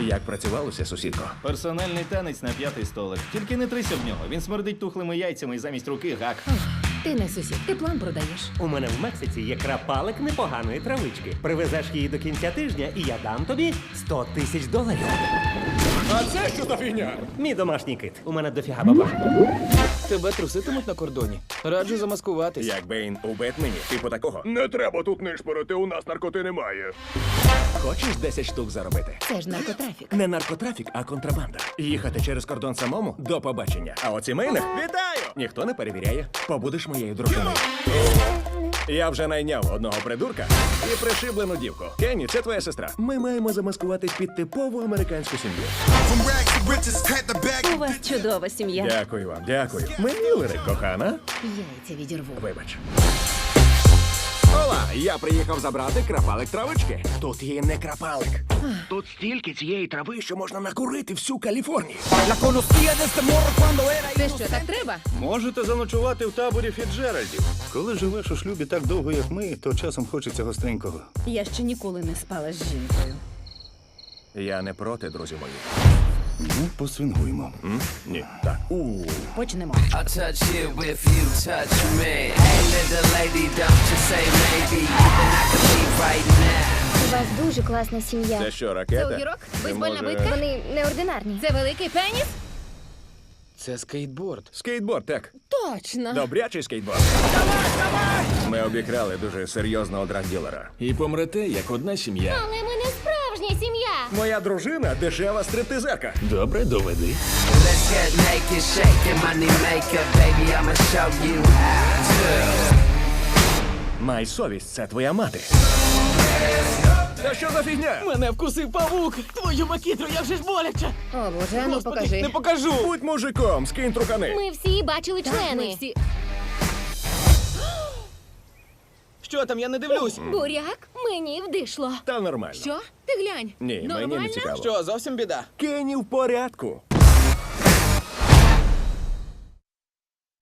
Як працювалося, сусідко? Персональний танець на п'ятий столик. Тільки не трися в нього. Він смердить тухлими яйцями і замість руки гак. Ти не сусід, ти план продаєш. У мене в Мексиці є крапалик непоганої травички. Привезеш її до кінця тижня, і я дам тобі 100 тисяч доларів. А це що за фігня? Мій домашній кит. У мене дофіга бабла. Тебе труситимуть на кордоні. Раджу замаскуватись. Як Бейн у Бетмені, типу такого. Не треба тут нишпорити, у нас наркоти немає. Хочеш 10 штук заробити? Це ж наркотрафік. Не наркотрафік, а контрабанда. Їхати через кордон самому до побачення. А от сімейних вітаю! Ніхто не перевіряє. Побудеш моєю дружиною. Я вже найняв одного придурка і пришиблену дівку. Кенні, це твоя сестра. Ми маємо замаскуватись під типову американську сім'ю. У вас чудова сім'я. Дякую вам, дякую. Ми мілери, кохана. Яйця відірву. Вибач. Я приїхав забрати крапалик травички. Тут є не крапалик. Тут стільки цієї трави, що можна накурити всю Каліфорнію. Це що, так треба? Можете заночувати в таборі Фіджеральдів. Коли живеш у шлюбі так довго, як ми, то часом хочеться гостренького. Я ще ніколи не спала з жінкою. Я не проти, друзі мої. Ну, посвінгуємо. М? Ні, так. У. Почнемо. I touch you if you touch me. Hey, little lady, don't you say maybe. Then I could leave right now. У вас дуже класна сім'я. Це що, ракета? Це огірок? Ти, Бейсбольна може, битка? Вони неординарні. Це великий пеніс? Це скейтборд. Скейтборд, так. Точно. Добрячий скейтборд. Ми обікрали дуже серйозного драгділера. І помрете, як одна сім'я. Але ми не сім'я. Моя дружина дешева стриптизерка. Добре, доведи. Let's get naked, shake money maker, baby. I'ma show you how to. Май совість, це твоя мати. Та що за фігня? Мене вкусив павук! Твою макітру, як же ж боляче! О, боже, ну покажи. Не покажу! Будь мужиком, скинь трукани. Ми всі бачили Так, ми члени. всі... Що там, я не дивлюсь. Буряк мені вдишло. Та нормально. Що? Ти глянь. Ні, мені Нормально? не цікаво. Що, зовсім біда? Кені в порядку.